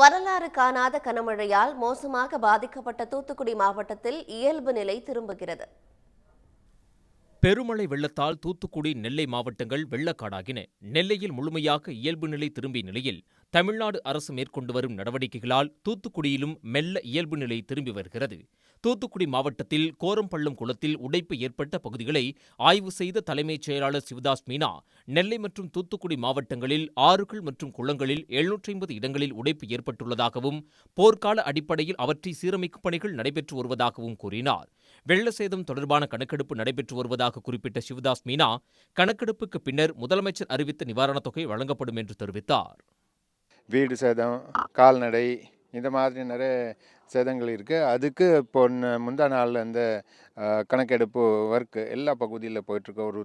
வரலாறு காணாத கனமழையால் மோசமாக பாதிக்கப்பட்ட தூத்துக்குடி மாவட்டத்தில் இயல்பு நிலை திரும்புகிறது. பெருமழை வெள்ளத்தால் தூத்துக்குடி நெல்லை மாவட்டங்கள் வெள்ளக்காடாகின. நெல்லையில் முழுமையாக இயல்பு நிலை திரும்பிய நிலையில் தமிழ்நாடு அரசு மேற்கொண்டு வரும் நடவடிக்கைகளால் தூத்துக்குடியிலும் மெல்ல இயல்பு நிலை திரும்பி வருகிறது. தூத்துக்குடி மாவட்டத்தில் கோரம்பள்ளம் குளத்தில் உடைப்பு ஏற்பட்ட பகுதிகளை ஆய்வு செய்த தலைமைச் செயலாளர் சிவதாஸ் மீனா நெல்லை மற்றும் தூத்துக்குடி மாவட்டங்களில் ஆறுகள் மற்றும் குளங்களில் எழுநூற்றி ஐம்பது இடங்களில் உடைப்பு ஏற்பட்டுள்ளதாகவும் போர்க்கால அடிப்படையில் அவற்றை சீரமைக்கும் பணிகள் நடைபெற்று வருவதாகவும் கூறினார். வெள்ள சேதம் தொடர்பான கணக்கெடுப்பு நடைபெற்று வருவதாக குறிப்பிட்ட சிவதாஸ் மீனா கணக்கெடுப்புக்கு பின்னர் முதலமைச்சர் அறிவித்த நிவாரணத் தொகை வழங்கப்படும் என்று தெரிவித்தார். வீடு சேதம் கால்நடை இந்த மாதிரி நிறைய சேதங்கள் இருக்குது அதுக்கு இப்போ முந்தா நாளில் இந்த கணக்கெடுப்பு ஒர்க்கு எல்லா பகுதியில் போயிட்டுருக்கு. ஒரு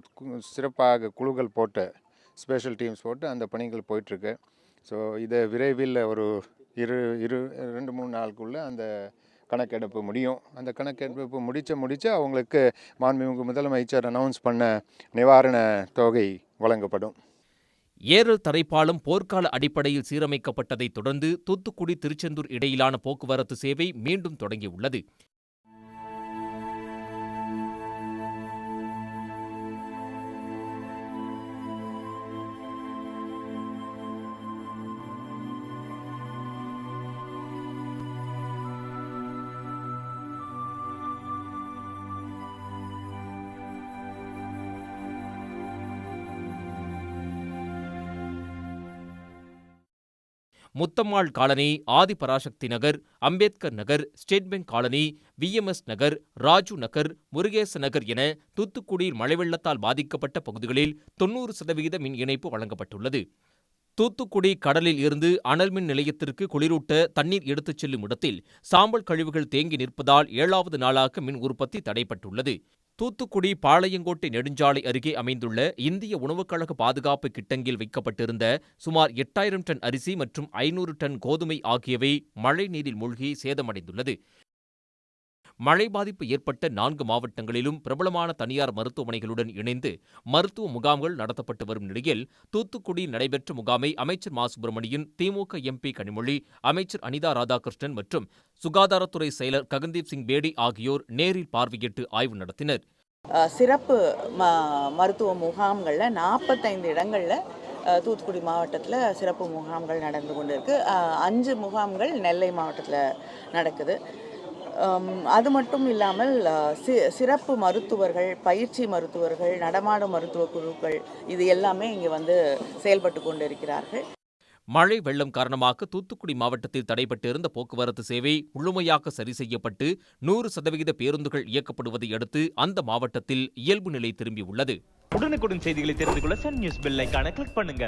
சிறப்பாக குழுக்கள் போட்டு ஸ்பெஷல் டீம்ஸ் போட்டு அந்த பணிகள் போயிட்டுருக்கு. ஸோ இதை விரைவில் ஒரு இரு இரு ரெண்டு மூணு நாளுக்குள்ளே அந்த கணக்கெடுப்பு முடியும். அந்த கணக்கெடுப்பு முடிச்ச முடிச்சு அவங்களுக்கு மாண்புமிகு முதலமைச்சர் அனௌன்ஸ் பண்ண நிவாரண தொகை வழங்கப்படும். ஏரல் தரைப்பாலம் போர்க்கால அடிப்படையில் சீரமைக்கப்பட்டதைத் தொடர்ந்து தூத்துக்குடி திருச்செந்தூர் இடையிலான போக்குவரத்து சேவை மீண்டும் தொடங்கியுள்ளது. Muthammal colony Adiparasakthi Nagar Ambedkar Nagar state bank colony VMS Nagar Raju Nagar Murugesa Nagar என தூத்துக்குடியில் மழை வெள்ளத்தால் பாதிக்கப்பட்ட பகுதிகளில் தொண்ணூறு சதவிகித மின் இணைப்பு வழங்கப்பட்டுள்ளது. தூத்துக்குடி கடலில் இருந்து அனல் மின் நிலையத்திற்கு குளிரூட்ட தண்ணீர் எடுத்துச் செல்லும் இடத்தில் சாம்பல் கழிவுகள் தேங்கி நிற்பதால் ஏழாவது நாளாக மின் உற்பத்தி தடைப்பட்டுள்ளது. தூத்துக்குடி பாளையங்கோட்டை நெடுஞ்சாலை அருகே அமைந்துள்ள இந்திய உணவுக் கழக பாதுகாப்பு கிட்டங்கில் வைக்கப்பட்டிருந்த சுமார் எட்டாயிரம் டன் அரிசி மற்றும் ஐநூறு டன் கோதுமை ஆகியவை மழை நீரில் மூழ்கி சேதமடைந்துள்ளது. மழை பாதிப்பு ஏற்பட்ட நான்கு மாவட்டங்களிலும் பிரபலமான தனியார் மருத்துவமனைகளுடன் இணைந்து மருத்துவ முகாம்கள் நடத்தப்பட்டு வரும் நிலையில் தூத்துக்குடி நடைபெற்ற முகாமை அமைச்சர் மா. சுப்பிரமணியன் திமுக எம்பி கனிமொழி அமைச்சர் அனிதா ராதாகிருஷ்ணன் மற்றும் சுகாதாரத்துறை செயலர் ககன்தீப் சிங் பேடி ஆகியோர் நேரில் பார்வையிட்டு ஆய்வு நடத்தினர். சிறப்பு ம மருத்துவ முகாம்களில் நாற்பத்தைந்து இடங்களில் தூத்துக்குடி மாவட்டத்தில் சிறப்பு முகாம்கள் நடந்து கொண்டு இருக்குது அஞ்சு முகாம்கள் நெல்லை மாவட்டத்தில் நடக்குது. அது மட்டும் இல்லாமல் சி சிறப்பு மருத்துவர்கள் பயிற்சி மருத்துவர்கள் நடமாடும் மருத்துவ குழுக்கள் இது எல்லாமே இங்கே வந்து செயல்பட்டு கொண்டு இருக்கிறார்கள் மழை வெள்ளம் காரணமாக தூத்துக்குடி மாவட்டத்தில் தடைபட்டிருந்த போக்குவரத்து சேவை முழுமையாக சரி செய்யப்பட்டு நூறு சதவிகித பேருந்துகள் இயக்கப்படுவதை அடுத்து அந்த மாவட்டத்தில் இயல்பு நிலை திரும்பியுள்ளது. உடனுக்குடன் செய்திகளை தெரிந்து கொள்ள சன் நியூஸ் பெல் கிளிக் பண்ணுங்க.